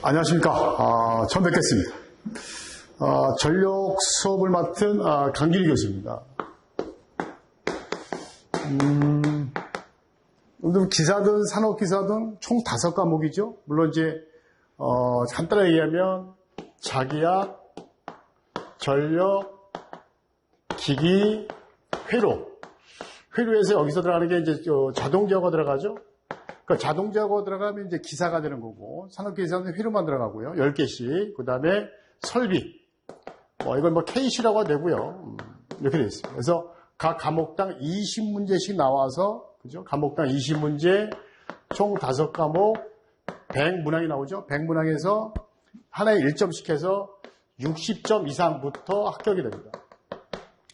안녕하십니까. 아, 처음 뵙겠습니다. 아, 전력 수업을 맡은 아, 강길이 교수입니다. 음, 기사든 산업기사든 총 다섯 과목이죠. 물론 이제 어, 간단하게 얘기하면 자기약, 전력, 기기, 회로. 회로에서 여기서 들어가는 게 이제 자동제어가 들어가죠. 그 자동제어가 들어가면 이제 기사가 되는 거고, 산업기사는 회로만 들어가고요. 10개씩. 그 다음에 설비. 뭐, 이건 뭐 K시라고 되고요. 음, 이렇게 되어 있습니다. 그래서 각 과목당 20문제씩 나와서, 그죠? 과목당 20문제, 총 5과목, 100문항이 나오죠? 100문항에서 하나에 1점씩 해서 60점 이상부터 합격이 됩니다.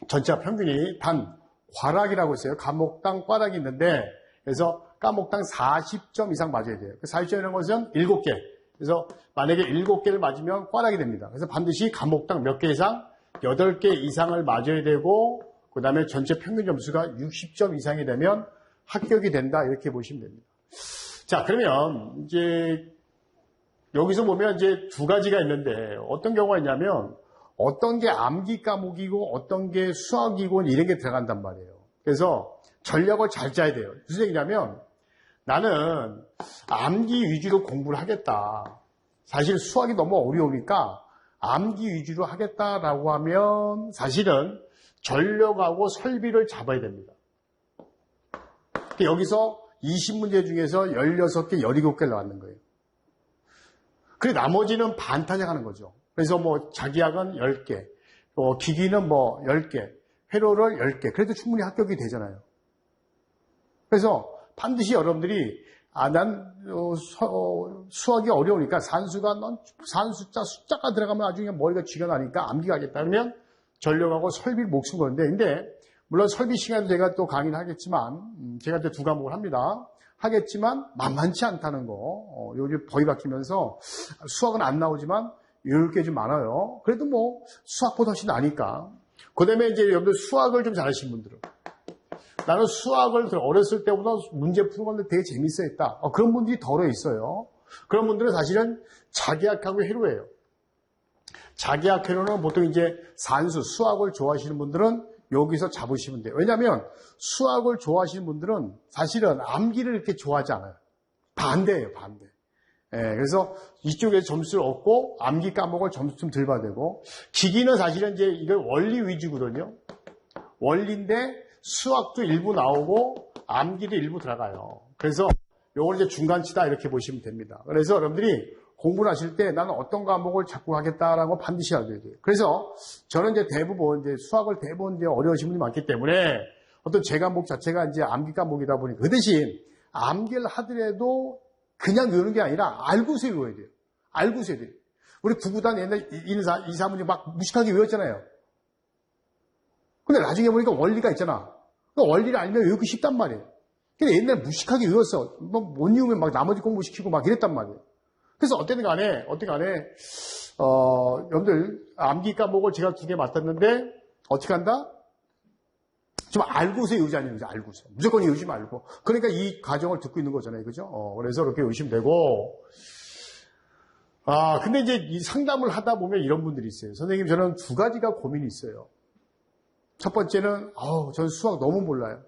전체 평균이 단 과락이라고 있어요. 과목당 과락이 있는데 그래서 과목당 40점 이상 맞아야 돼요. 40점이라는 그 것은 7개. 그래서 만약에 7개를 맞으면 과락이 됩니다. 그래서 반드시 과목당 몇 개 이상? 8개 이상을 맞아야 되고 그 다음에 전체 평균 점수가 60점 이상이 되면 합격이 된다 이렇게 보시면 됩니다. 자 그러면 이제 여기서 보면 이제 두 가지가 있는데 어떤 경우가 있냐면 어떤 게 암기 과목이고 어떤 게 수학이고 이런 게 들어간단 말이에요. 그래서 전략을 잘 짜야 돼요. 무슨 얘기냐면 나는 암기 위주로 공부를 하겠다. 사실 수학이 너무 어려우니까 암기 위주로 하겠다라고 하면 사실은 전력하고 설비를 잡아야 됩니다. 여기서 20문제 중에서 16개, 17개 나왔는 거예요. 그래 나머지는 반타작하는 거죠. 그래서 뭐 자기약은 10개, 뭐 기기는 뭐 10개, 회로를 10개. 그래도 충분히 합격이 되잖아요. 그래서 반드시 여러분들이 아, 난 어, 어, 수학이 어려우니까 산수가 넌 산숫자 숫자가 들어가면 나중에 머리가 쥐가 나니까 암기가 하겠다 그러면 전력하고 설비를 목숨 거는데 근데 물론 설비 시간도 제가 또 강의를 하겠지만 음, 제가 또두 과목을 합니다. 하겠지만 만만치 않다는 거. 어, 요즘 법이 바뀌면서 수학은 안 나오지만 이럴 게좀 많아요. 그래도 뭐 수학보다 훨씬 나니까. 그 다음에 이제 여러분들 수학을 좀 잘하시는 분들은 나는 수학을 어렸을 때보다 문제 푸는 건데 되게 재밌어 했다. 어, 그런 분들이 덜어 있어요. 그런 분들은 사실은 자기학하고 해로예요. 자기학 회로는 보통 이제 산수, 수학을 좋아하시는 분들은 여기서 잡으시면 돼요. 왜냐하면 수학을 좋아하시는 분들은 사실은 암기를 이렇게 좋아하지 않아요. 반대예요, 반대. 예, 그래서 이쪽에서 점수를 얻고 암기 과목을 점수 좀 덜 받고 기기는 사실은 이제 이걸 원리 위주거든요. 원리인데 수학도 일부 나오고 암기도 일부 들어가요. 그래서 요걸 이제 중간치다 이렇게 보시면 됩니다. 그래서 여러분들이 공부를 하실 때 나는 어떤 과목을 자꾸 하겠다라고 반드시 알아야 돼요. 그래서 저는 이제 대부분 이제 수학을 대부분 이제 어려우신 분이 많기 때문에 어떤 제 과목 자체가 이제 암기 과목이다 보니까 그 대신 암기를 하더라도 그냥 외우는 게 아니라 알고서 외워야 돼요. 알고서 돼요. 우리 구구단 옛날 인사, 이사문제 막 무식하게 외웠잖아요. 근데 나중에 보니까 원리가 있잖아. 그 원리를 알면 외우기 쉽단 말이에요. 근데 옛날 무식하게 외웠어. 뭐못 외우면 막 나머지 공부시키고 막 이랬단 말이에요. 그래서 어떤 간에, 어떤 간에, 어, 여러분들, 암기 과목을 제가 두 개 맡았는데, 어떻게 한다? 좀 알고서 외우자는 거죠, 알고서. 무조건 외우지 말고. 그러니까 이 과정을 듣고 있는 거잖아요, 그죠? 어, 그래서 그렇게 외우시면 되고, 아, 근데 이제 이 상담을 하다 보면 이런 분들이 있어요. 선생님, 저는 두 가지가 고민이 있어요. 첫 번째는, 아우, 저는 수학 너무 몰라요.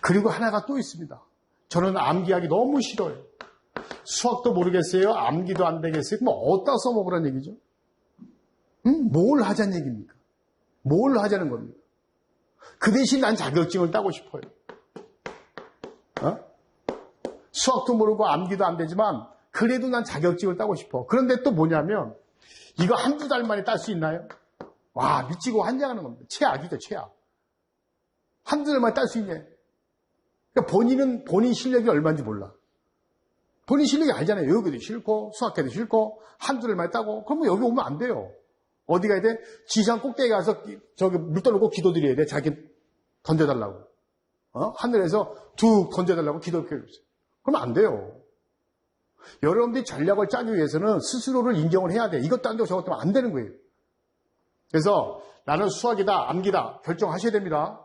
그리고 하나가 또 있습니다. 저는 암기하기 너무 싫어요. 수학도 모르겠어요. 암기도 안 되겠어요. 그럼 어디다 써먹으란 얘기죠? 음? 뭘 하자는 얘기입니까? 뭘 하자는 겁니까? 그 대신 난 자격증을 따고 싶어요. 어? 수학도 모르고 암기도 안 되지만 그래도 난 자격증을 따고 싶어. 그런데 또 뭐냐면 이거 한두 달 만에 딸 수 있나요? 와 미치고 환장하는 겁니다. 최악이죠 최악. 한두 달 만에 딸수 있냐? 그러니까 본인은 본인 실력이 얼마인지 몰라. 본인 실력이 알잖아요. 여기도 싫고 수학해도 싫고 한두 달 만에 따고 그러면 여기 오면 안 돼요. 어디 가야 돼? 지상 꼭대기 가서 저기 물 떠놓고 기도드려야 돼. 자기 던져달라고. 어? 하늘에서 두 던져달라고 기도드려요. 그러면 안 돼요. 여러분들이 전략을 짜기 위해서는 스스로를 인정을 해야 돼. 이것도 안 되고 저것도 안 되는 거예요. 그래서 나는 수학이다, 암기다 결정하셔야 됩니다.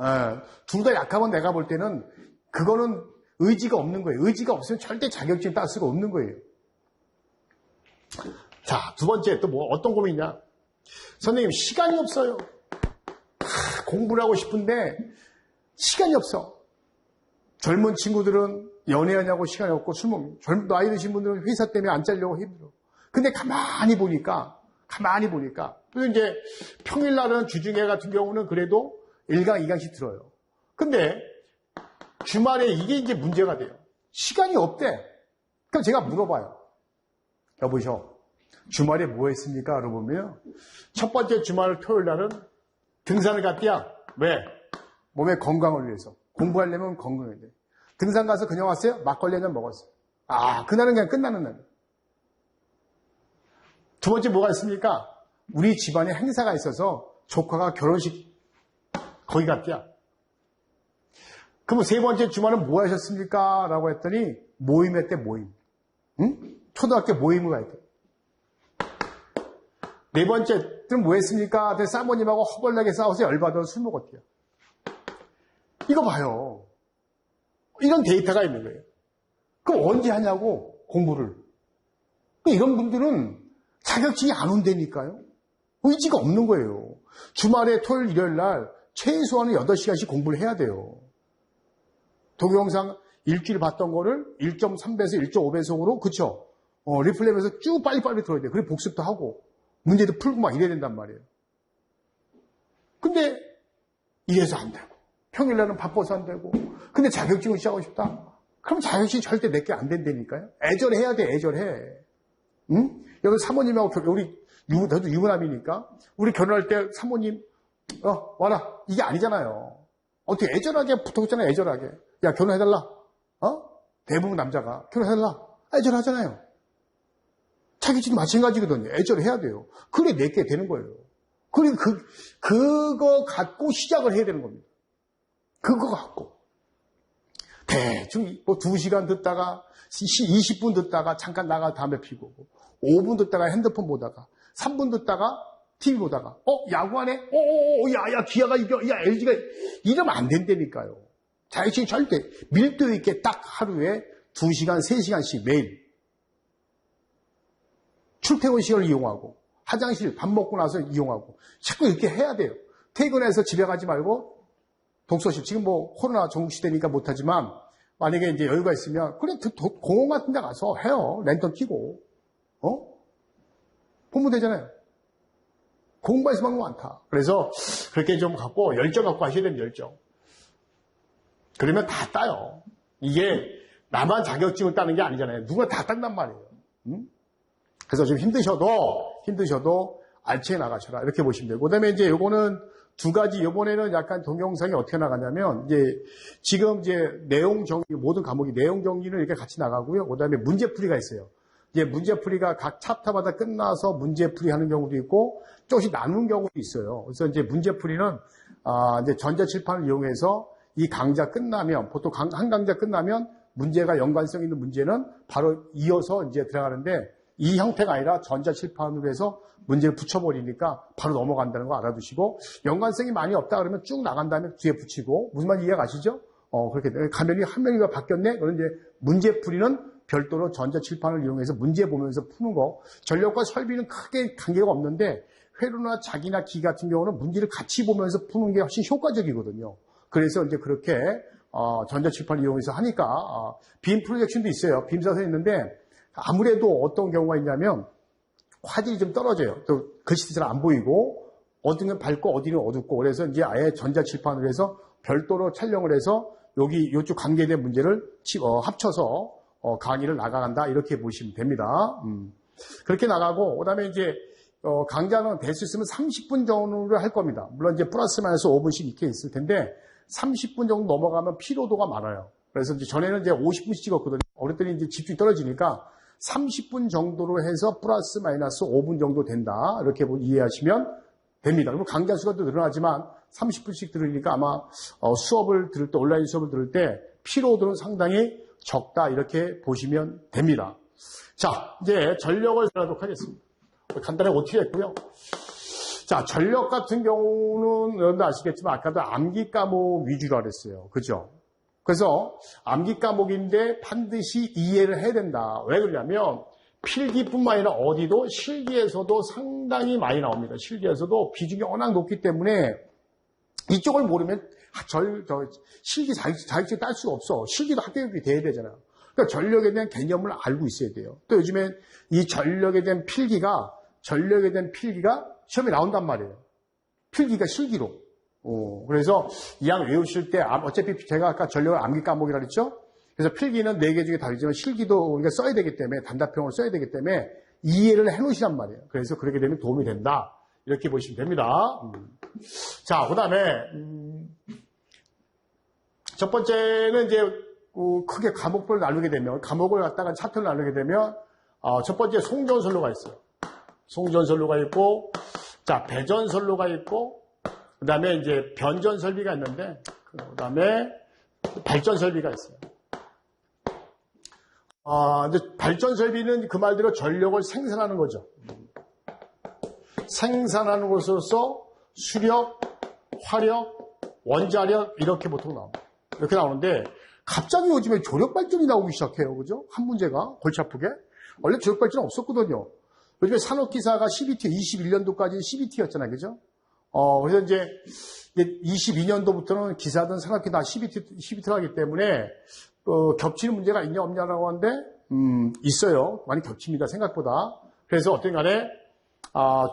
예, 둘다 약하면 내가 볼 때는 그거는 의지가 없는 거예요. 의지가 없으면 절대 자격증 딸 수가 없는 거예요. 자, 두 번째 또 뭐 어떤 고민이냐? 선생님 시간이 없어요. 하, 공부를 하고 싶은데 시간이 없어. 젊은 친구들은 연애하냐고 시간이 없고 술 먹는 젊은 나이 드신 분들은 회사 때문에 안 잘려고 힘들어. 근데 가만히 보니까 가만히 보니까 그래서 이제 평일날은 주중에 같은 경우는 그래도 1강, 2강씩 들어요. 근데 주말에 이게 이제 문제가 돼요. 시간이 없대. 그럼 제가 물어봐요. 여보셔, 주말에 뭐 했습니까? 물어보면 첫 번째 주말 토요일 날은 등산을 갔대야. 왜? 몸의 건강을 위해서. 공부하려면 건강해야 돼. 등산 가서 그냥 왔어요? 막걸리 한잔 먹었어요. 아, 그날은 그냥 끝나는 날. 두 번째 뭐가 있습니까? 우리 집안에 행사가 있어서 조카가 결혼식 거기 갔대야. 그럼 세 번째 주말은 뭐 하셨습니까? 라고 했더니 모임했대 모임. 응? 초등학교 모임을 가 있대. 네 번째는 뭐 했습니까? 사모님하고 허벌나게 싸워서 열받아서 술 먹었대요. 이거 봐요. 이런 데이터가 있는 거예요. 그럼 언제 하냐고 공부를. 이런 분들은 자격증이 안 온다니까요. 의지가 없는 거예요. 주말에 토요일, 일요일 날 최소한 8시간씩 공부를 해야 돼요. 동영상 일주일 봤던 거를 1.3배에서 1.5배속으로, 그쵸? 어, 리플레이면서 쭉 빨리빨리 들어야 돼요. 그리고 복습도 하고, 문제도 풀고 막 이래야 된단 말이에요. 근데, 이래서 안 되고, 평일날은 바빠서 안 되고, 근데 자격증을 시작하고 싶다? 그럼 자격증 절대 내게 안 된다니까요? 애절해야 돼, 애절해. 응? 여기 사모님하고, 결- 우리, 유, 나도 유부남이니까, 우리 결혼할 때 사모님, 어, 와라. 이게 아니잖아요. 어떻게 애절하게 붙어있잖아요, 애절하게. 야, 결혼해달라. 어? 대부분 남자가 결혼해달라. 애절하잖아요. 자기지도 마찬가지거든요. 애절해야 돼요. 그래 내게 되는 거예요. 그리고 그, 그거 갖고 시작을 해야 되는 겁니다. 그거 갖고. 대충 뭐 2시간 듣다가 20분 듣다가 잠깐 나가 담배 피고 5분 듣다가 핸드폰 보다가 3분 듣다가 TV 보다가 어 야구하네 어어어 야야 기아가 이겨 야 LG가 이러면 안 된다니까요. 자격증 절대 밀도 있게 딱 하루에 2시간 3시간씩 매일 출퇴근 시간을 이용하고 화장실 밥 먹고 나서 이용하고 자꾸 이렇게 해야 돼요. 퇴근해서 집에 가지 말고 독서실 지금 뭐 코로나 전국 시대니까 못하지만 만약에 이제 여유가 있으면 그래 공원 같은 데 가서 해요. 랜턴 켜고 어? 보면 되잖아요. 공부할 수만 많다. 그래서 그렇게 좀 갖고 열정 갖고 하셔야 되는 열정. 그러면 다 따요. 이게 나만 자격증을 따는 게 아니잖아요. 누가 다 딴단 말이에요. 응? 그래서 좀 힘드셔도 힘드셔도 알체에 나가셔라 이렇게 보시면 되고 그다음에 이제 요거는 두 가지 요번에는 약간 동영상이 어떻게 나가냐면 이제 지금 이제 내용 정리 모든 과목이 내용 정리는 이렇게 같이 나가고요. 그다음에 문제 풀이가 있어요. 이제 문제풀이가 각 챕터마다 끝나서 문제풀이 하는 경우도 있고 조금씩 나눈 경우도 있어요. 그래서 이제 문제풀이는 아 이제 전자칠판을 이용해서 이 강좌 끝나면 보통 강- 한 강좌 끝나면 문제가 연관성 있는 문제는 바로 이어서 이제 들어가는데 이 형태가 아니라 전자칠판으로 해서 문제를 붙여버리니까 바로 넘어간다는 거 알아두시고 연관성이 많이 없다 그러면 쭉 나간 다음에 뒤에 붙이고 무슨 말인지 이해 가시죠? 어 그렇게 돼. 가면이 한 명이가 바뀌었네. 그런 이제 문제풀이는 별도로 전자칠판을 이용해서 문제 보면서 푸는 거. 전력과 설비는 크게 관계가 없는데 회로나 자기나 기 같은 경우는 문제를 같이 보면서 푸는 게 훨씬 효과적이거든요. 그래서 이제 그렇게 어, 전자칠판을 이용해서 하니까 어, 빔 프로젝션도 있어요. 빔 사서 있는데 아무래도 어떤 경우가 있냐면 화질이 좀 떨어져요. 또 글씨도 잘 안 보이고 어디는 밝고 어디는 어둡고 그래서 이제 아예 전자칠판으로 해서 별도로 촬영을 해서 여기 이쪽 관계된 문제를 치- 어, 합쳐서 어, 강의를 나가간다 이렇게 보시면 됩니다. 음. 그렇게 나가고 그다음에 이제 어, 강좌는 될 수 있으면 30분 정도를 할 겁니다. 물론 이제 플러스 마이너스 5분씩 이렇게 있을 텐데 30분 정도 넘어가면 피로도가 많아요. 그래서 이제 전에는 이제 50분씩 찍었거든요. 어렸더니 이제 집중이 떨어지니까 30분 정도로 해서 플러스 마이너스 5분 정도 된다. 이렇게 보- 이해하시면 됩니다. 그리고 강좌 수가 또 늘어나지만 30분씩 들으니까 아마 어, 수업을 들을 때, 온라인 수업을 들을 때 피로도는 상당히 적다. 이렇게 보시면 됩니다. 자, 이제 전력을 하도록 하겠습니다. 간단하게 어떻게 했고요. 자, 전력 같은 경우는 여러분도 아시겠지만 아까도 암기 과목 위주로 그랬어요. 그죠? 그래서 암기 과목인데 반드시 이해를 해야 된다. 왜 그러냐면 필기뿐만 아니라 어디도 실기에서도 상당히 많이 나옵니다. 실기에서도 비중이 워낙 높기 때문에 이쪽을 모르면 아, 절, 저, 실기 자격, 자격증 딸 수가 없어. 실기도 합격이 돼야 되잖아요. 그러니까 전력에 대한 개념을 알고 있어야 돼요. 또 요즘엔 이 전력에 대한 필기가, 전력에 대한 필기가 시험에 나온단 말이에요. 필기가 실기로. 어, 그래서 이왕 외우실 때, 어차피 제가 아까 전력을 암기 과목이라 그랬죠? 그래서 필기는 네 개 중에 다르지만 실기도 우리가 써야 되기 때문에, 단답형으로 써야 되기 때문에 이해를 해 놓으시란 말이에요. 그래서 그렇게 되면 도움이 된다. 이렇게 보시면 됩니다. 음. 자, 그 다음에, 음, 첫 번째는 이제 그 크게 과목별로 나누게 되면, 과목을 갖다가 차트를 나누게 되면, 어, 첫 번째 송전설로가 있어요. 송전설로가 있고, 자, 배전설로가 있고, 그 다음에 이제 변전설비가 있는데, 그 다음에 발전설비가 있어요. 아, 이제 발전설비는 그 말대로 전력을 생산하는 거죠. 생산하는 것으로서 수력, 화력, 원자력 이렇게 보통 나옵니다. 이렇게 나오는데 갑자기 요즘에 조력 발전이 나오기 시작해요. 그죠? 한 문제가 골치 아프게. 원래 조력 발전 없었거든요. 요즘에 산업 기사가 CBT 21년도까지 CBT였잖아요. 그죠? 어, 그래서 이제 22년도부터는 기사든 산업기 다 CBT, CBT를 하기 때문에 어, 겹치는 문제가 있냐 없냐라고 하는데 음, 있어요. 많이 겹칩니다. 생각보다. 그래서 어떤 간에 아,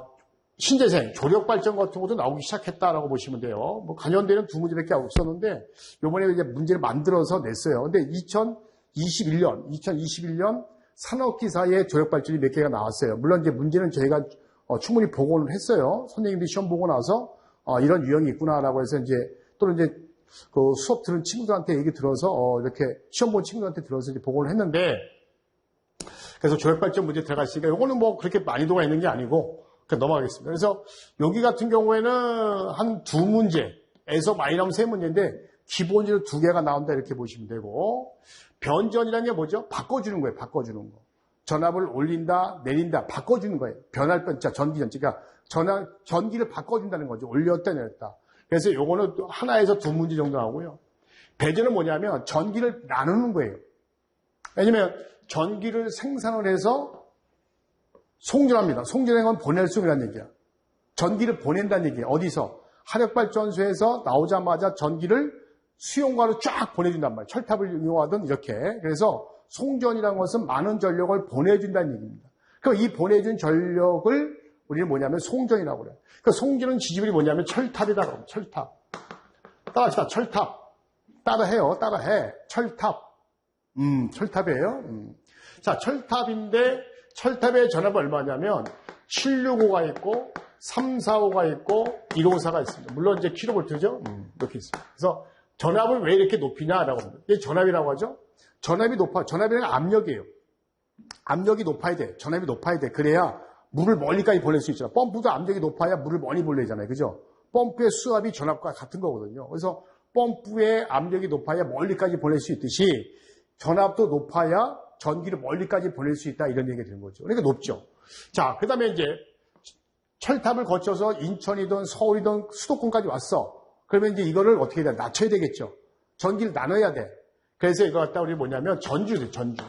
신재생, 조력 발전 같은 것도 나오기 시작했다라고 보시면 돼요. 뭐 관련되는 두 문제밖에 없었는데 요번에 이제 문제를 만들어서 냈어요. 근데 2021년, 2021년 산업기사의 조력 발전이 몇 개가 나왔어요. 물론 이제 문제는 저희가 어, 충분히 보고를 했어요. 선생님들이 시험 보고 나서 어, 이런 유형이 있구나라고 해서 이제 또는 이제 그 수업 들은 친구들한테 얘기 들어서 어, 이렇게 시험 본 친구들한테 들어서 이제 보고를 했는데 그래서 조력 발전 문제 들어갔으니까 이거는 뭐 그렇게 많이도가 있는 게 아니고 넘어가겠습니다. 그래서 여기 같은 경우에는 한 두 문제에서 많이 나오면 세 문제인데 기본적으로 두 개가 나온다 이렇게 보시면 되고 변전이라는 게 뭐죠? 바꿔주는 거예요. 바꿔주는 거. 전압을 올린다, 내린다, 바꿔주는 거예요. 변할 뻔자 전기 전체. 그러니까 전압, 전기를 바꿔준다는 거죠. 올렸다, 내렸다. 그래서 요거는 하나에서 두 문제 정도 나오고요. 배전은 뭐냐면 전기를 나누는 거예요. 왜냐면 전기를 생산을 해서 송전합니다. 송전한 건 보낼 수 있다는 얘기야. 전기를 보낸다는 얘기야. 어디서? 화력발전소에서 나오자마자 전기를 수용과로 쫙 보내준단 말이야. 철탑을 이용하든 이렇게. 그래서 송전이라는 것은 많은 전력을 보내준다는 얘기입니다. 그럼 이 보내준 전력을 우리는 뭐냐면 송전이라고 그래요. 그 송전은 지지율이 뭐냐면 철탑이다. 그럼 철탑. 따라합시다. 철탑. 따라해요. 따라해. 철탑. 음, 철탑이에요. 음. 자, 철탑인데 철탑의 전압은 얼마냐면 765가 있고 345가 있고 154가 있습니다. 물론 이제 킬로볼트죠. 음, 이렇게 있습니다. 그래서 전압을 왜 이렇게 높이냐라고 합니다. 이게 전압이라고 하죠. 전압이 높아. 전압이란 압력이에요. 압력이 높아야 돼. 전압이 높아야 돼. 그래야 물을 멀리까지 보낼 수 있잖아. 펌프도 압력이 높아야 물을 멀리 보내잖아요. 그죠? 펌프의 수압이 전압과 같은 거거든요. 그래서 펌프의 압력이 높아야 멀리까지 보낼 수 있듯이 전압도 높아야 전기를 멀리까지 보낼 수 있다 이런 얘기가 되는 거죠. 그러니까 높죠. 자, 그 다음에 이제 철탑을 거쳐서 인천이든 서울이든 수도권까지 왔어. 그러면 이제 이거를 어떻게 해야 돼? 낮춰야 되겠죠. 전기를 나눠야 돼. 그래서 이거 갖다 우리 뭐냐면 전주죠, 전주.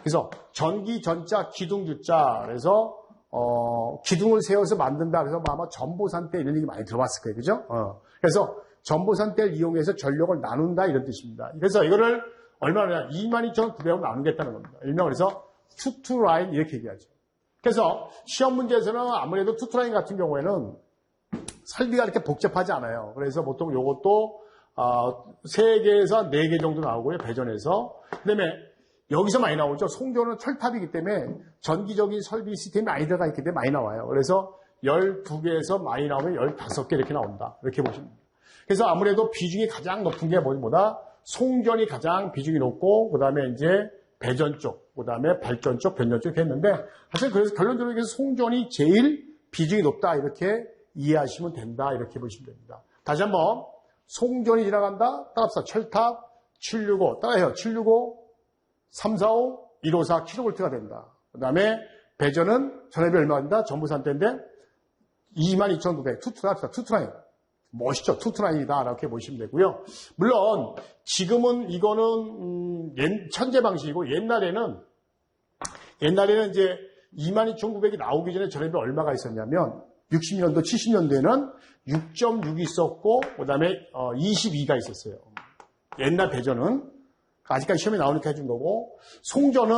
그래서 전기 전자 기둥 주자. 그래서 어, 기둥을 세워서 만든다. 그래서 뭐 아마 전보산대 이런 얘기 많이 들어봤을 거예요. 그죠? 어. 그래서 전보산대를 이용해서 전력을 나눈다 이런 뜻입니다. 그래서 이거를 얼마나 22,900원 나누겠다는 겁니다. 일명 그래서 투투라인 이렇게 얘기하죠. 그래서 시험 문제에서는 아무래도 투투라인 같은 경우에는 설비가 이렇게 복잡하지 않아요. 그래서 보통 이것도 어, 3개에서 4개 정도 나오고요. 배전에서. 그 다음에 여기서 많이 나오죠. 송전은 철탑이기 때문에 전기적인 설비 시스템이 많이 들어가 있기 때문에 많이 나와요. 그래서 12개에서 많이 나오면 15개 이렇게 나온다. 이렇게 보시면 됩니다. 그래서 아무래도 비중이 가장 높은 게 뭐보다 송전이 가장 비중이 높고 그 다음에 이제 배전 쪽, 그 다음에 발전 쪽, 변전 쪽 했는데 사실 그래서 결론적으로 송전이 제일 비중이 높다 이렇게 이해하시면 된다 이렇게 보시면 됩니다. 다시 한번 송전이 지나간다 따라합시다. 철탑 765 따라해요. 765 345 154 킬로볼트가 된다. 그 다음에 배전은 전압이 얼마 된다? 전부산대인데 22,900 투트라 합시다. 투트라인 멋있죠. 투트라인이다. 이렇게 보시면 되고요. 물론 지금은 이거는 음, 옛- 천재 방식이고 옛날에는 옛날에는 이제 22,900이 나오기 전에 저렴이 얼마가 있었냐면 60년도, 70년대에는 6.6이 있었고 그다음에 22가 있었어요. 옛날 배전은 아직까지 시험에 나오니까 해준 거고 송전은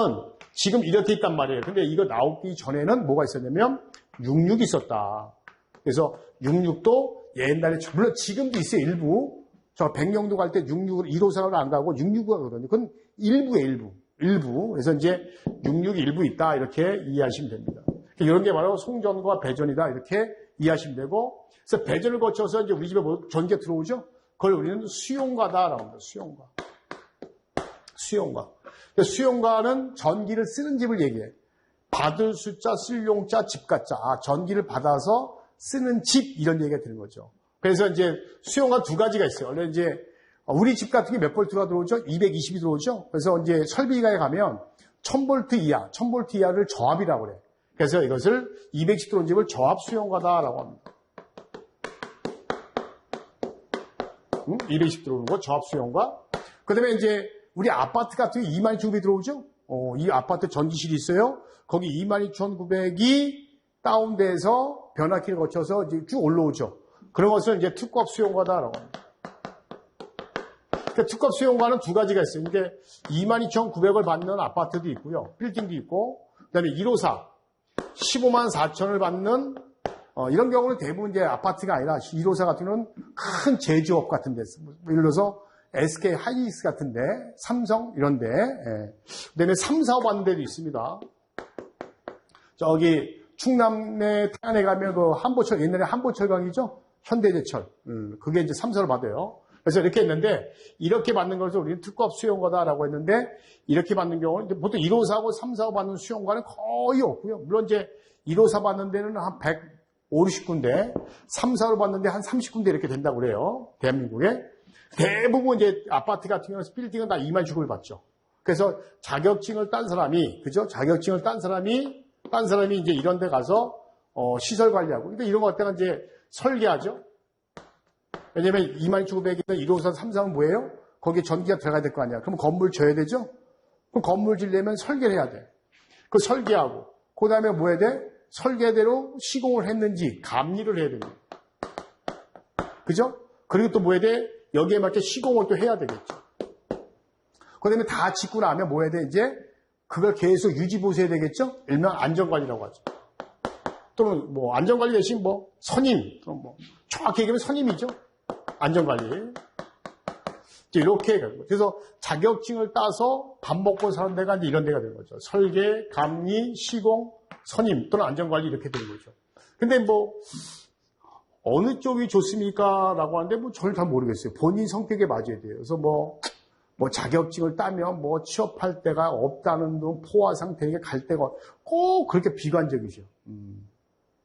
지금 이렇게 있단 말이에요. 근데 이거 나오기 전에는 뭐가 있었냐면 66이 있었다. 그래서 66도 옛날에 물론 지금도 있어요. 일부 저 백령도 갈 때 66으로 1호선으로 안 가고 66가 거든요. 그건 일부의 일부. 일부. 그래서 이제 66이 일부 있다. 이렇게 이해하시면 됩니다. 이런 게 바로 송전과 배전이다. 이렇게 이해하시면 되고 그래서 배전을 거쳐서 이제 우리 집에 뭐 전기가 들어오죠. 그걸 우리는 수용가다라고 합니다. 수용가. 그러니까 수용가는 전기를 쓰는 집을 얘기해. 받을 숫자, 쓸 용자, 집가자. 아, 전기를 받아서 쓰는 집 이런 얘기가 되는 거죠. 그래서 이제 수용가 두 가지가 있어요. 원래 이제 우리 집 같은 게 몇 볼트가 들어오죠? 220이 들어오죠? 그래서 이제 설비가에 가면 1000볼트 이하, 1000볼트 이하를 저압이라고 그래. 그래서 이것을 210 들어온 집을 저압 수용가다라고 합니다. 응? 220 들어오는 거 저압 수용가. 그 다음에 이제 우리 아파트 같은 게 22,900이 들어오죠? 어, 이 아파트 전기실이 있어요. 거기 22,900이 다운돼서 변압기를 거쳐서 이제 쭉 올라오죠. 그런 것을 이제 특급 수용가다라고 합니다. 그러니까 특급 수용가는 두 가지가 있어요. 이게 22,900을 받는 아파트도 있고요. 빌딩도 있고, 그 다음에 154, 15만 4천을 받는, 어, 이런 경우는 대부분 이제 아파트가 아니라 154 같은 경우는 큰 제조업 같은 데, 뭐 예를 들어서 SK 하이닉스 같은데, 삼성 이런데, 예. 그 다음에 3, 4 받는 데도 있습니다. 저기 충남내 태안에 가면 그 한보철, 옛날에 한보철강이죠? 현대제철. 음, 그게 이제 3, 4를 받아요. 그래서 이렇게 했는데 이렇게 받는 것을 우리는 특급 수용가다라고 했는데 이렇게 받는 경우는 보통 1호사하고 3, 4 받는 수용가는 거의 없고요. 물론 이제 1호사 받는 데는 한 100, 50군데, 3, 4로 받는데 한 30군데 이렇게 된다고 그래요. 대한민국에. 대부분 이제 아파트 같은 경우는 빌딩은 다 2만 주급을 받죠. 그래서 자격증을 딴 사람이, 그죠? 자격증을 딴 사람이, 딴 사람이 이제 이런 데 가서 어, 시설 관리하고. 근데 이런 거 갖다가 이제 설계하죠. 왜냐면 22,900이면 1호선 3, 4는 뭐예요? 거기에 전기가 들어가야 될 거 아니야. 그럼 건물 져야 되죠? 그럼 건물 지려면 설계를 해야 돼. 그 설계하고, 그 다음에 뭐 해야 돼? 설계대로 시공을 했는지 감리를 해야 됩니다. 그죠? 그리고 또 뭐 해야 돼? 여기에 맞게 시공을 또 해야 되겠죠. 그 다음에 다 짓고 나면 뭐 해야 돼? 이제 그걸 계속 유지 보수해야 되겠죠? 일명 안전관리라고 하죠. 또는 뭐 안전관리 대신 뭐 선임, 또는 뭐 정확히 얘기하면 선임이죠. 안전관리. 이렇게 가는 거죠. 그래서 자격증을 따서 밥 먹고 사는 데가 이제 이런 데가 되는 거죠. 설계, 감리, 시공, 선임 또는 안전관리 이렇게 되는 거죠. 근데 뭐 어느 쪽이 좋습니까? 라고 하는데 뭐 저는 잘 모르겠어요. 본인 성격에 맞아야 돼요. 그래서 뭐, 뭐 자격증을 따면 뭐 취업할 데가 없다는 둥 포화 상태니까 갈 데가 꼭 그렇게 비관적이죠. 음.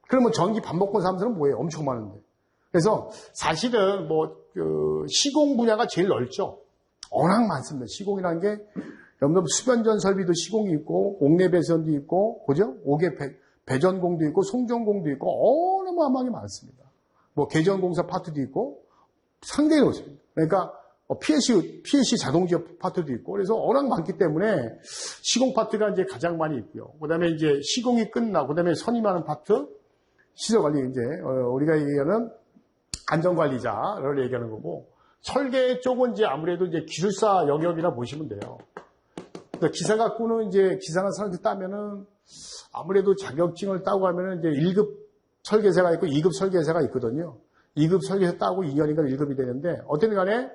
그러면 전기 밥 먹고 사는 사람은 뭐예요? 엄청 많은데. 그래서 사실은 뭐 그 시공 분야가 제일 넓죠. 워낙 많습니다. 시공이라는 게 여러분들 수변전 설비도 시공이 있고 옥내 배선도 있고 그죠? 옥외 배, 배전공도 있고 송전공도 있고 어마어마하게 많습니다. 뭐 개전공사 파트도 있고 상당히 넓습니다. 그러니까 PLC, PLC 자동지업 파트도 있고 그래서 워낙 많기 때문에 시공 파트가 이제 가장 많이 있고요. 그 다음에 이제 시공이 끝나고 그 다음에 선임하는 파트 시설 관리 이제 어, 우리가 얘기하는 안전관리자를 얘기하는 거고 설계 쪽은 이제 아무래도 이제 기술사 영역이라 보시면 돼요. 기사 갖고는 이제 기사나 사람들 따면은 아무래도 자격증을 따고 하면은 이제 1급 설계사가 있고 2급 설계사가 있거든요. 2급 설계사 따고 2년인가 1급이 되는데 어쨌든 간에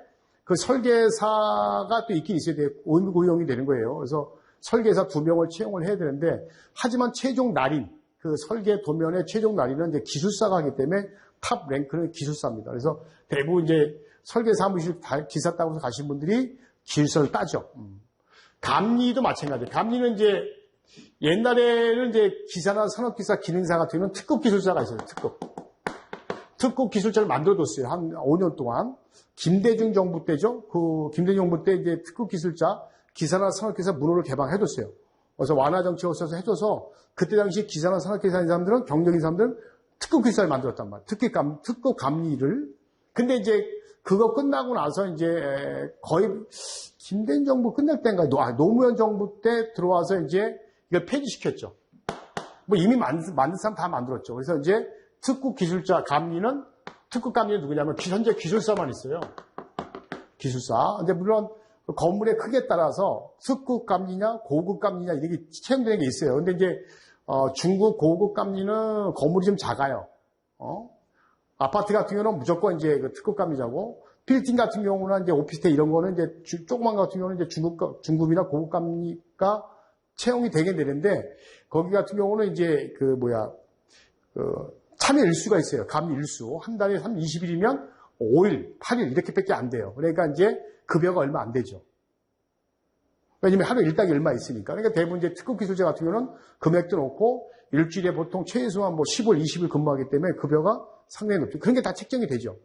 그 설계사가 또 있긴 있어야 돼요. 고용이 되는 거예요. 그래서 설계사 두 명을 채용을 해야 되는데 하지만 최종 날인 그 설계 도면의 최종 날인은 이제 기술사가 하기 때문에 탑 랭크는 기술사입니다. 그래서 대부분 이제 설계 사무실 기사 따고서 가신 분들이 기술서를 따죠. 감리도 마찬가지예요. 감리는 이제 옛날에는 이제 기사나 산업기사 기능사 같은 경우는 특급 기술사가 있어요. 특급. 특급 기술자를 만들어뒀어요. 한 5년 동안. 김대중 정부 때죠. 그 김대중 정부 때 이제 특급 기술자 기사나 산업기사 문호를 개방해뒀어요. 그래서 완화 정책을 써서 해줘서 그때 당시 기사나 산업기사인 사람들은 경력인 사람들은 특급 기사를 만들었단 말이에요. 특급 감, 특급 감리를. 근데 이제 그거 끝나고 나서 이제 거의 김대중 정부 끝날 때인가 아, 노무현 정부 때 들어와서 이제 이걸 폐지시켰죠. 뭐 이미 만든, 만든 사람 다 만들었죠. 그래서 이제 특급 기술자 감리는 특급 감리는 누구냐면 현재 기술사만 있어요. 기술사. 근데 물론 건물의 크기에 따라서 특급 감리냐 고급 감리냐 이렇게 채용되는 게 있어요. 근데 이제 어, 중국 고급 감리는 건물이 좀 작아요. 어? 아파트 같은 경우는 무조건 이제 그 특급 감리자고 빌딩 같은 경우는 이제 오피스텔 이런 거는 이제 주, 조그만 거 같은 경우는 이제 중급 중급이나 고급 감리가 채용이 되게 되는데 거기 같은 경우는 이제 그 뭐야 그 참여 일수가 있어요. 감리 일수 한 달에 3 20일이면 5일, 8일 이렇게밖에 안 돼요. 그러니까 이제 급여가 얼마 안 되죠. 왜냐면 하루 일당이 얼마 있으니까. 그러니까 대부분 이제 특급 기술자 같은 경우는 금액도 높고 일주일에 보통 최소한 뭐 10월, 20일 근무하기 때문에 급여가 상당히 높죠. 그런 게 다 책정이 되죠.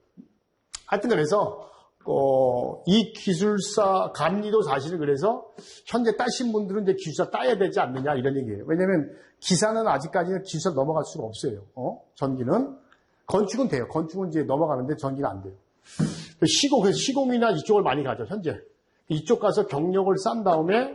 하여튼 그래서 어, 이 기술사 감리도 사실은 그래서 현재 따신 분들은 이제 기술사 따야 되지 않느냐 이런 얘기예요. 왜냐하면 기사는 아직까지는 기술사 넘어갈 수가 없어요. 어? 전기는 건축은 돼요. 건축은 이제 넘어가는데 전기가 안 돼요. 시공 그래서 시공이나 이쪽을 많이 가죠. 현재 이쪽 가서 경력을 싼 다음에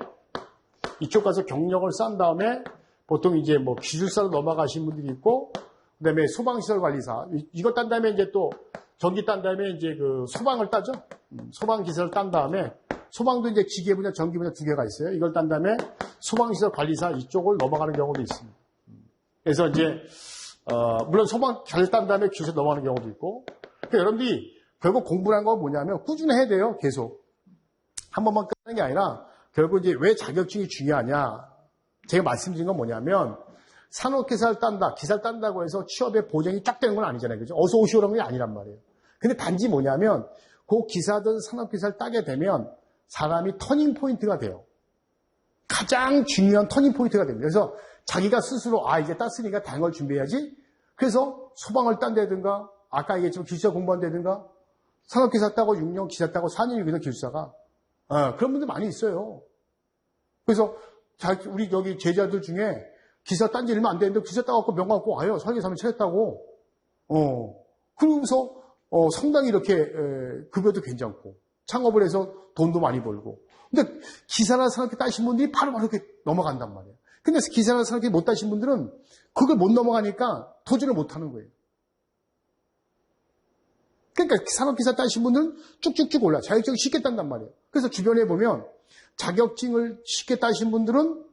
이쪽 가서 경력을 싼 다음에 보통 이제 뭐 기술사로 넘어가신 분들이 있고 그다음에 소방시설 관리사 이것 딴 다음에 이제 또 전기 딴 다음에 이제 그 소방을 따죠. 음, 소방 기술을 딴 다음에 소방도 이제 기계 분야, 전기 분야 두 개가 있어요. 이걸 딴 다음에 소방시설 관리사 이쪽을 넘어가는 경우도 있습니다. 음, 그래서 이제 어, 물론 소방 잘딴 다음에 기술 넘어가는 경우도 있고. 그러니까 여러분들이 결국 공부란 건 뭐냐면 꾸준히 해야 돼요. 계속 한 번만 끝나는 게 아니라 결국 이제 왜 자격증이 중요하냐? 제가 말씀드린 건 뭐냐면 산업 기사를 딴다, 기사를 딴다고 해서 취업의 보장이 딱 되는 건 아니잖아요. 그죠? 어서 오시오라는 게 아니란 말이에요. 근데 단지 뭐냐면 그 기사든 산업 기사를 따게 되면 사람이 터닝 포인트가 돼요. 가장 중요한 터닝 포인트가 됩니다. 그래서 자기가 스스로 아 이제 땄으니까 다른 걸 준비해야지. 그래서 소방을 딴다든가 아까 얘기했지만 기술사 공부한다든가 산업 기사 따고 6년 기사 따고 4년 여기서 기술사가 어, 그런 분들 많이 있어요. 그래서 우리 여기 제자들 중에 기사 딴지 얼마 안 되는데 기사 따갖고 명함 갖고 와요. 설계사면 칠했다고. 어. 그러면서 어, 상당히 이렇게 에, 급여도 괜찮고 창업을 해서 돈도 많이 벌고. 근데 기사나 산업계 따신 분들이 바로 바로 이렇게 넘어간단 말이에요. 근데 기사나 산업계 못 따신 분들은 그걸 못 넘어가니까 도전을 못 하는 거예요. 그러니까 산업기사 따신 분들은 쭉쭉쭉 올라. 자격증을 쉽게 딴단 말이에요. 그래서 주변에 보면 자격증을 쉽게 따신 분들은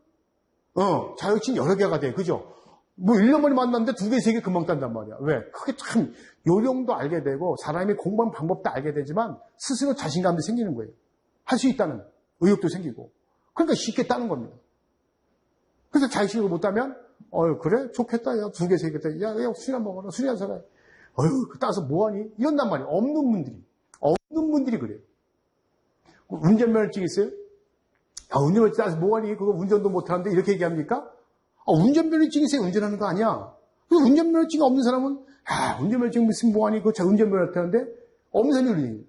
어, 자격증 여러 개가 돼. 그죠? 뭐 1년 만에 만났는데 두 개, 세 개 금방 딴단 말이야. 왜? 그게 참 요령도 알게 되고 사람이 공부하는 방법도 알게 되지만 스스로 자신감도 생기는 거예요. 할 수 있다는 의욕도 생기고. 그러니까 쉽게 따는 겁니다. 그래서 자격증을 못 따면 어 그래? 좋겠다. 야, 두 개, 세개 따. 야, 야, 술이나 먹어라. 술이나 사라. 어휴, 그 따서 뭐하니? 이런단 말이에요. 없는 분들이. 없는 분들이 그래요. 운전면허증 있어요? 야, 운전면허증 따서 뭐하니? 그거 운전도 못하는데 이렇게 얘기합니까? 아, 운전면허증 있어야 운전하는 거 아니야? 운전면허증이 없는 사람은 야, 운전면허증 무슨 뭐하니? 그거 운전면허 타는데 없는 사람이 그러니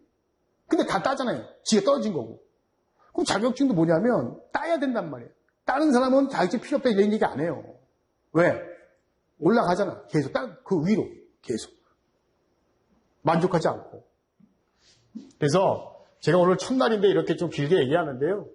근데 다 따잖아요. 지가 떨어진 거고. 그럼 자격증도 뭐냐면 따야 된단 말이에요. 다른 사람은 자격증 필요 없다 이런 얘기 안 해요. 왜? 올라가잖아. 계속 따, 그 위로 계속. 만족하지 않고. 그래서 제가 오늘 첫날인데 이렇게 좀 길게 얘기하는데요.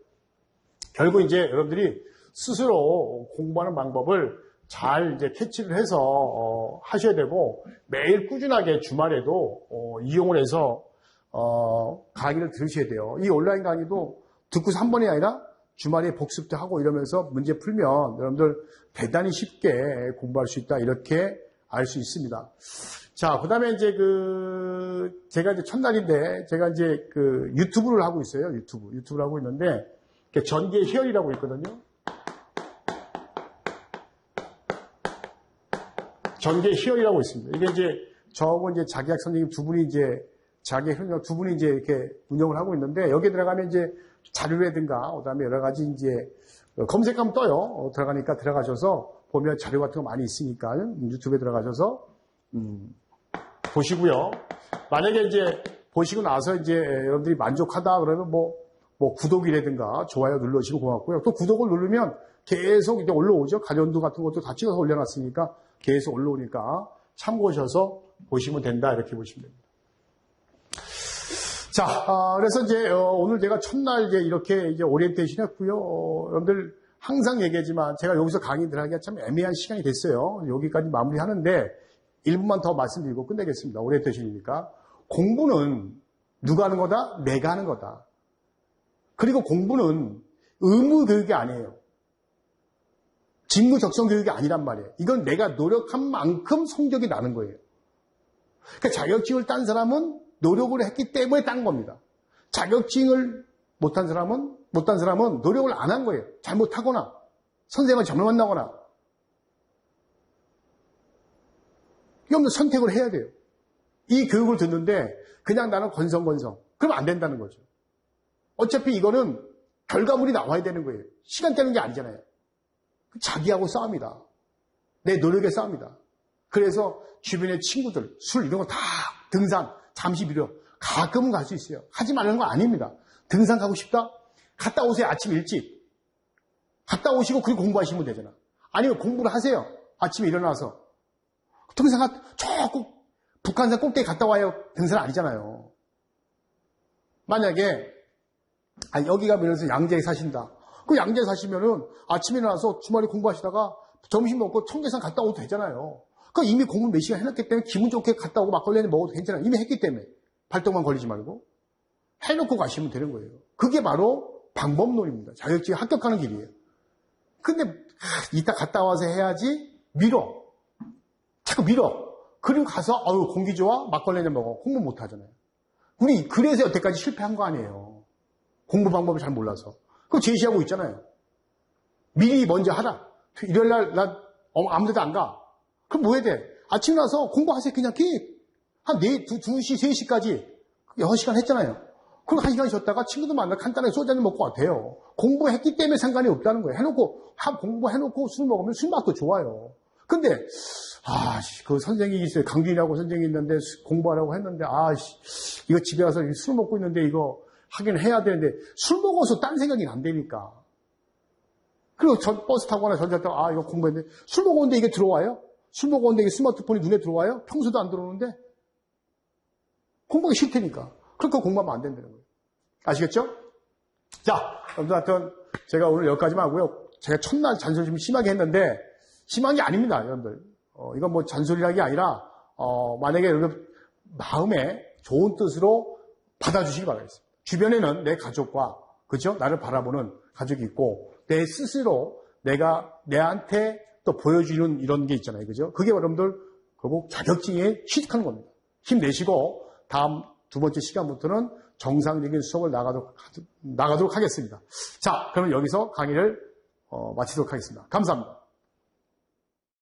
결국 이제 여러분들이 스스로 공부하는 방법을 잘 이제 캐치를 해서 어, 하셔야 되고 매일 꾸준하게 주말에도 어, 이용을 해서 어, 강의를 들으셔야 돼요. 이 온라인 강의도 듣고서 한 번이 아니라 주말에 복습도 하고 이러면서 문제 풀면 여러분들 대단히 쉽게 공부할 수 있다 이렇게 알 수 있습니다. 자, 그 다음에 이제 그, 제가 이제 첫날인데, 제가 이제 그 유튜브를 하고 있어요. 유튜브. 유튜브를 하고 있는데, 전기의 희열이라고 있거든요. 전기의 희열이라고 있습니다. 이게 이제 저하고 이제 자기학 선생님 두 분이 이제 자기 현역 두 분이 이제 이렇게 운영을 하고 있는데 여기에 들어가면 이제 자료라든가 그다음에 여러 가지 이제 검색하면 떠요. 어, 들어가니까 들어가셔서 보면 자료 같은 거 많이 있으니까 유튜브에 들어가셔서 음, 보시고요. 만약에 이제 보시고 나서 이제 여러분들이 만족하다 그러면 뭐, 뭐 구독이라든가 좋아요 눌러주시고 고맙고요. 또 구독을 누르면 계속 이제 올라오죠. 가전도 같은 것도 다 찍어서 올려놨으니까 계속 올라오니까 참고하셔서 보시면 된다 이렇게 보시면 됩니다. 자, 아, 그래서 이제 어, 오늘 제가 첫날 이렇게 이제 오리엔테이션 했고요. 어, 여러분들 항상 얘기하지만 제가 여기서 강의 들 하기가 참 애매한 시간이 됐어요. 여기까지 마무리하는데 1분만 더 말씀드리고 끝내겠습니다. 오리엔테이션이니까. 공부는 누가 하는 거다? 내가 하는 거다. 그리고 공부는 의무 교육이 아니에요. 직무 적성 교육이 아니란 말이에요. 이건 내가 노력한 만큼 성적이 나는 거예요. 그러니까 자격증을 딴 사람은 노력을 했기 때문에 딴 겁니다. 자격증을 못한 사람은 못한 사람은 노력을 안 한 거예요. 잘못하거나 선생님을 잘못 만나거나 이건 선택을 해야 돼요. 이 교육을 듣는데 그냥 나는 건성건성 그럼 안 된다는 거죠. 어차피 이거는 결과물이 나와야 되는 거예요. 시간 떼는 게 아니잖아요. 자기하고 싸웁니다. 내 노력의 싸움이다. 그래서 주변의 친구들, 술 이런 거 다 등산 잠시 미뤄 가끔은 갈 수 있어요. 하지 말라는 거 아닙니다. 등산 가고 싶다? 갔다 오세요. 아침 일찍. 갔다 오시고 그리고 공부하시면 되잖아. 아니면 공부를 하세요. 아침에 일어나서. 등산 가, 저꼭 북한산 꼭대기 갔다 와요. 등산 아니잖아요. 만약에 아, 여기 가 면에서 양재에 사신다. 그 양재에 사시면은 아침에 일어나서 주말에 공부하시다가 점심 먹고 청계산 갔다 오도 되잖아요. 그 이미 공부 몇 시간 해놨기 때문에 기분 좋게 갔다 오고 막걸리 먹어도 괜찮아요. 이미 했기 때문에. 발동만 걸리지 말고. 해놓고 가시면 되는 거예요. 그게 바로 방법론입니다. 자격증 합격하는 길이에요. 근데 하, 이따 갔다 와서 해야지 밀어. 자꾸 밀어. 그리고 가서 어유 공기 좋아 막걸리 한잔 먹어. 공부 못 하잖아요. 우리 그래서 여태까지 실패한 거 아니에요. 공부 방법을 잘 몰라서. 그거 제시하고 있잖아요. 미리 먼저 하라. 일요일 날, 나 아무 데도 안 가. 그럼 뭐 해야 돼? 아침 나서 공부하세요. 그냥 한 4, 2, 2시, 3시까지 6시간 했잖아요. 그럼 1시간 쉬었다가 친구들 만나 간단하게 소주 한잔 먹고 와돼요. 공부했기 때문에 상관이 없다는 거예요. 해놓고, 공부해놓고 술 먹으면 술 맛도 좋아요. 근데, 아, 그 선생님이 있어요. 강준이라고 선생님이 있는데 공부하라고 했는데, 아, 이거 집에 와서 술 먹고 있는데 이거 하긴 해야 되는데 술 먹어서 딴 생각이 안 되니까. 그리고 전 버스 타거나 전차 타고, 아, 이거 공부했는데 술 먹었는데 이게 들어와요? 술 먹었는데 이게 스마트폰이 눈에 들어와요? 평소도 안 들어오는데? 공부하기 싫다니까. 그러니까 공부하면 안 된다는 거예요. 아시겠죠? 자, 여러분 하여튼 제가 오늘 여기까지만 하고요. 제가 첫날 잔소리 좀 심하게 했는데 심한 게 아닙니다, 여러분들. 어, 이건 뭐 잔소리라는 게 아니라 어, 만약에 여러분 마음에 좋은 뜻으로 받아주시기 바라겠습니다. 주변에는 내 가족과 그죠? 나를 바라보는 가족이 있고 내 스스로 내가 내한테 또 보여주는 이런 게 있잖아요. 그죠? 그게 여러분들 결국 자격증에 취직하는 겁니다. 힘내시고 다음 두 번째 시간부터는 정상적인 수업을 나가도록, 나가도록 하겠습니다. 자, 그러면 여기서 강의를 어, 마치도록 하겠습니다. 감사합니다.